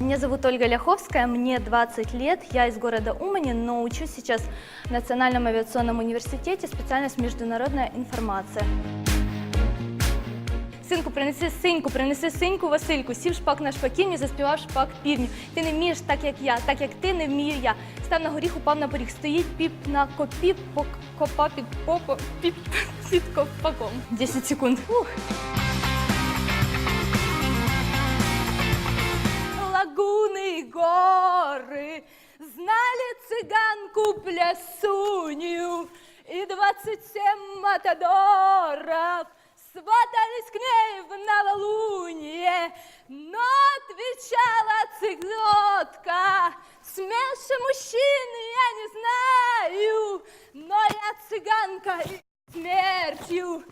Меня зовут Ольга Ляховская, мне 20 лет, я из города Умани, но учусь сейчас в Национальном авиационном университете, специальность международная информация. Синку, принеси синьку, принеси синьку Васильку, сів шпак на шпаківні, заспівав шпак півню. Ти не вмієш так, як я, так як ти не вмію я. Став на горіх, упав на поріг, стоїть піп на копі, копа під попо, піп під копаком. 10 секунд. Ух. Цыганку плясунью И двадцать семь матадоров Сватались к ней в новолуние. Но отвечала цыготка Смеша мужчин я не знаю Но я цыганка и смертью